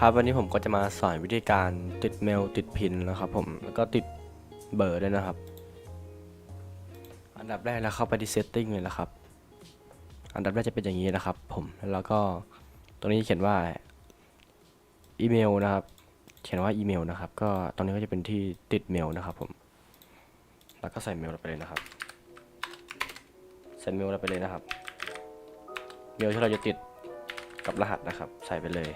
ครับวันนี้ผมก็จะมาสอนวิธีการติดเมลติดพินนะครับผมแล้วก็ติดเบอร์ด้วยนะครับ อันดับแรกเราเข้าไปที่ setting เลยนะครับ อันดับแรกจะเป็นอย่างนี้นะครับ ผมแล้วก็ตรงนี้เขียนว่าอีเมลนะครับ เขียนว่าอีเมลนะครับ ก็ตรงนี้ก็จะเป็นที่ติดเมลนะครับ ผม แล้วก็ใส่เมลลงไปเลยนะครับใส่เมลลงไปเลยนะครับ เมลที่เราจะติดกับรหัสนะครับ ใส่ไปเลย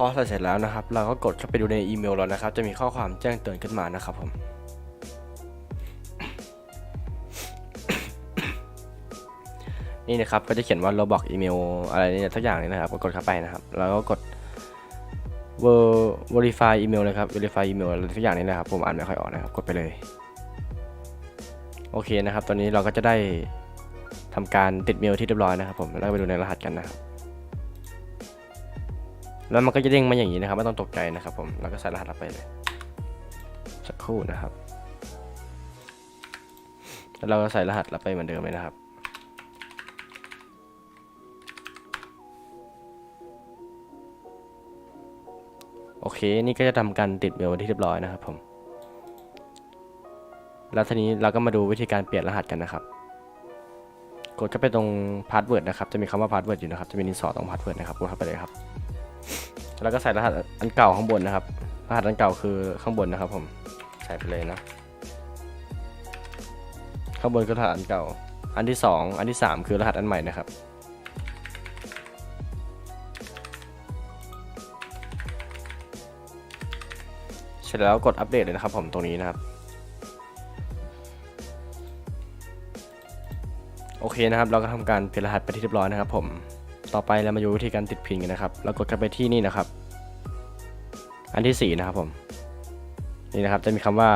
พอใส่เสร็จแล้วนะครับ เราก็กดเข้าไปดูในอีเมลเรานะครับ จะมีข้อความแจ้งเตือนขึ้นมานะครับผมนี่นะครับก็จะเขียนว่าเราบอกอีเมลอะไรเนี่ยทุกอย่างเลยนะครับก็กดเข้าไปนะครับ แล้วก็กด ver- verify อีเมลเลยครับ verify อีเมลอะไรทุกอย่างนี้นะครับ ผมอ่านไม่ค่อยออกนะครับ กดไปเลย โอเคนะครับ ตอนนี้เราก็จะได้ทำการติดเมลที่เรียบร้อยนะครับ ผมแล้วไปดูในรหัสกันนะครับ แล้วมันก็จะเด้งมาอย่างนี้นะครับไม่ต้องตกใจนะครับผมแล้วก็ใส่รหัสลงไปเลยสักครู่นะครับแล้วเราก็ใส่รหัสลงไปเหมือนเดิมเลยนะครับโอเค นี่ก็จะทำการติดเมลที่เรียบร้อยนะครับผม แล้วทีนี้เราก็มาดูวิธีการเปลี่ยนรหัสกันนะครับ กดเข้าไปตรงพาสเวิร์ดนะครับ จะมีคำว่าพาสเวิร์ดอยู่นะครับ จะมีดินสอตรงพาสเวิร์ดนะครับ กดเข้าไปเลยครับ แล้วก็ใส่รหัสอันเก่าข้างบนนะครับ รหัสอันเก่าคือข้างบนนะครับ ผมใส่ไปเลยนะ ข้างบนคือรหัสอันเก่า อันที่สองอันที่สามคือรหัสอันใหม่นะครับ เสร็จแล้วกดอัปเดตเลยนะครับ ผมตรงนี้นะครับ โอเคนะครับ เราก็ทำการเปลี่ยนรหัสไปที่เรียบร้อยนะครับผม ต่อไปเรามาดูวิธีการติดพินกันนะครับ เรากดเข้าไปที่นี่นะครับ อันที่ 4 นะครับผม นี่นะครับจะมีคำว่า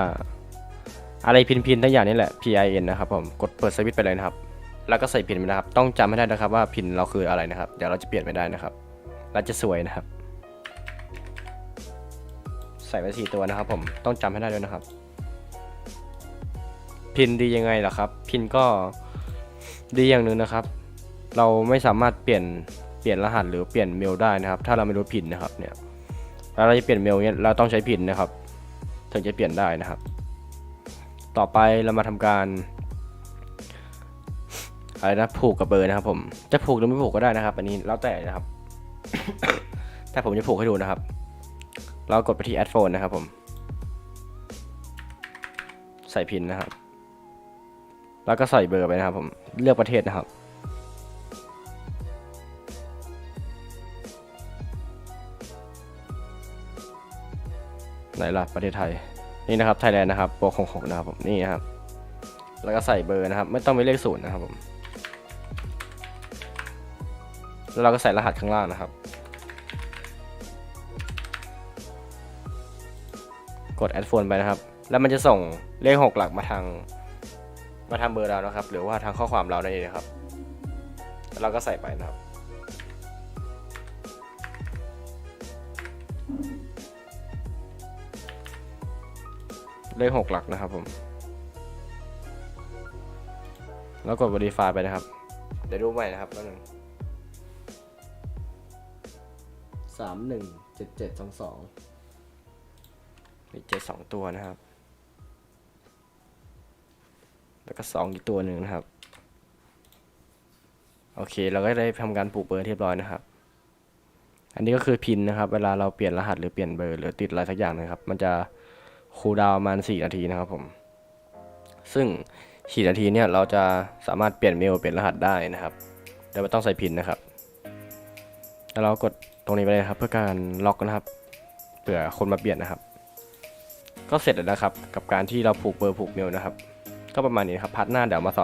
อะไรพินพินทั้งอย่างนี่แหละ P I N นะครับผม กดเปิดสวิตช์ไปเลยนะครับ แล้วก็ใส่พินไปนะครับ ต้องจำให้ได้นะครับว่าพินเราคืออะไรนะครับ เดี๋ยวเราจะเปลี่ยนไม่ได้นะครับเราจะสวยนะครับ ใส่ไปสี่ตัวนะครับ ผม ต้องจำให้ได้ด้วยนะครับ พินดียังไงล่ะครับ พินก็ดีอย่างหนึ่งนะครับ เราไม่สามารถเปลี่ยนเปลี่ยนรหัสหรือเปลี่ยนเมลได้นะครับ ถ้าเราไม่รู้พินนะครับเนี่ยแล้วเราจะเปลี่ยนเมลเนี่ยเราต้องใช้พินนะครับ ถึงจะเปลี่ยนได้นะครับ ต่อไปเรามาทำการอะไรนะผูกกับเบอร์นะครับ ผมจะผูกหรือไม่ผูกก็ได้นะครับ อันนี้แล้วแต่นะครับ แต่ผมจะผูกให้ดูนะครับ เรากดไปที่ add phone นะครับ ผม ใส่พินนะครับ แล้วก็ใส่เบอร์ไปนะครับ ผมเลือกประเทศนะครับ ไหนล่ะประเทศไทยนี่นะครับไทยแลนด์นะครับโปรของของนะครับผมนี่ครับแล้วก็ใส่เบอร์นะครับ ไม่ต้องมีเลขศูนย์นะครับผมแล้วเราก็ใส่รหัสข้างล่างนะครับ กด add phone ไปนะครับ แล้วมันจะส่งเลขหกหลักมาทาง มาทางเบอร์เรานะครับ หรือว่าทางข้อความเรานั่นเองครับแล้วเราก็ใส่ไปนะครับ เลขหกหลักนะครับผม แล้วกด verify ไปนะครับ เดี๋ยวดูใหม่นะครับแป๊บนึงสามหนึ่งเจ็ดเจ็ดสองสองมีเจ็ดสองตัวนะครับ แล้วก็สองอีกตัวหนึ่งนะครับ โอเค เราก็ได้ทำการปลูกเบอร์เรียบร้อยนะครับ อันนี้ก็คือพินนะครับ เวลาเราเปลี่ยนรหัสหรือเปลี่ยนเบอร์หรือติดอะไรสักอย่างนะครับ มันจะ คูลดาวประมาณ 4 นาทีนะครับผม ซึ่ง 4 นาทีเนี่ยเราจะสามารถเปลี่ยนเมลเปลี่ยนรหัสได้นะครับโดยไม่ต้องใส่พินนะครับ แล้วเรากดตรงนี้ไปเลยครับ เพื่อการล็อกนะครับเผื่อคนมาเปลี่ยนนะครับ ก็เสร็จแล้วนะครับ กับการที่เราผูกเบอร์ผูกเมลนะครับ ก็ประมาณนี้ครับพาร์ทหน้าเดี๋ยวมาสอน